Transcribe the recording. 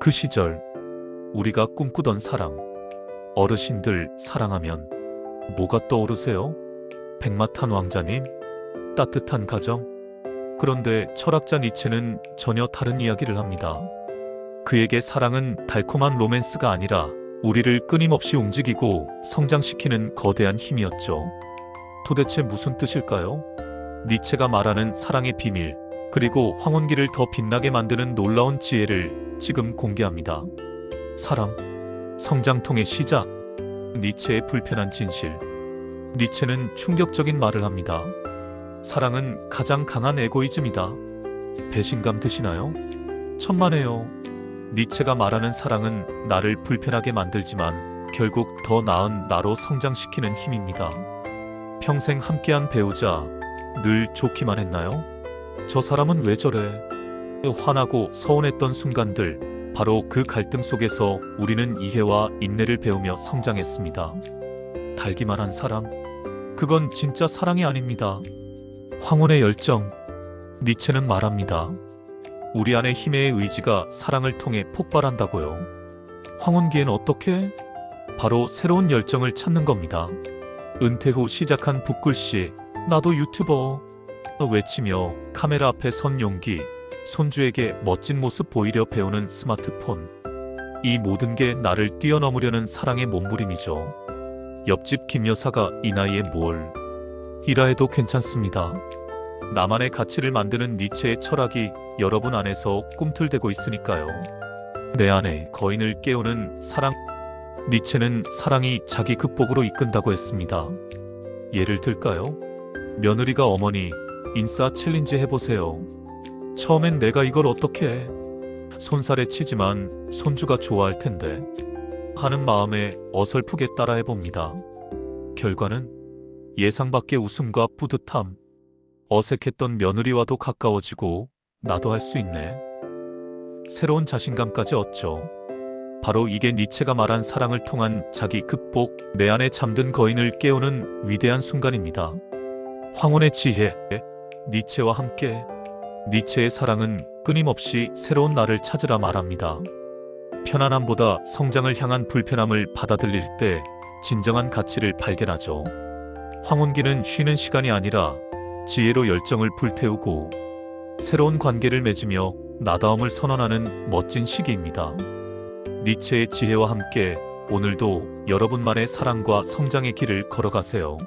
그 시절 우리가 꿈꾸던 사랑 어르신들 사랑하면 뭐가 떠오르세요? 백마탄 왕자님? 따뜻한 가정? 그런데 철학자 니체는 전혀 다른 이야기를 합니다. 그에게 사랑은 달콤한 로맨스가 아니라 우리를 끊임없이 움직이고 성장시키는 거대한 힘이었죠. 도대체 무슨 뜻일까요? 니체가 말하는 사랑의 비밀, 그리고 황혼기를 더 빛나게 만드는 놀라운 지혜를 지금 공개합니다. 사랑, 성장통의 시작, 니체의 불편한 진실. 니체는 충격적인 말을 합니다. 사랑은 가장 강한 에고이즘이다. 배신감 드시나요? 천만에요. 니체가 말하는 사랑은 나를 불편하게 만들지만 결국 더 나은 나로 성장시키는 힘입니다. 평생 함께한 배우자, 늘 좋기만 했나요? 저 사람은 왜 저래? 화나고 서운했던 순간들, 바로 그 갈등 속에서 우리는 이해와 인내를 배우며 성장했습니다. 달기만 한 사람, 그건 진짜 사랑이 아닙니다. 황혼의 열정, 니체는 말합니다. 우리 안의 힘의 의지가 사랑을 통해 폭발한다고요. 황혼기엔 어떻게? 바로 새로운 열정을 찾는 겁니다. 은퇴 후 시작한 붓글씨, 나도 유튜버. 외치며 카메라 앞에 선 용기, 손주에게 멋진 모습 보이려 배우는 스마트폰. 이 모든 게 나를 뛰어넘으려는 사랑의 몸부림이죠. 옆집 김 여사가 이 나이에 뭘 이라 해도 괜찮습니다. 나만의 가치를 만드는 니체의 철학이 여러분 안에서 꿈틀대고 있으니까요. 내 안에 거인을 깨우는 사랑. 니체는 사랑이 자기 극복으로 이끈다고 했습니다. 예를 들까요? 며느리가 어머니, 인싸 챌린지 해보세요. 처음엔 내가 이걸 어떻게 해? 손살에 치지만 손주가 좋아할 텐데. 하는 마음에 어설프게 따라해 봅니다. 결과는 예상 밖의 웃음과 뿌듯함. 어색했던 며느리와도 가까워지고 나도 할 수 있네. 새로운 자신감까지 얻죠. 바로 이게 니체가 말한 사랑을 통한 자기 극복, 내 안에 잠든 거인을 깨우는 위대한 순간입니다. 황혼의 지혜, 니체와 함께 니체의 사랑은 끊임없이 새로운 나를 찾으라 말합니다. 편안함보다 성장을 향한 불편함을 받아들일 때 진정한 가치를 발견하죠. 황혼기는 쉬는 시간이 아니라 지혜로 열정을 불태우고 새로운 관계를 맺으며 나다움을 선언하는 멋진 시기입니다. 니체의 지혜와 함께 오늘도 여러분만의 사랑과 성장의 길을 걸어가세요.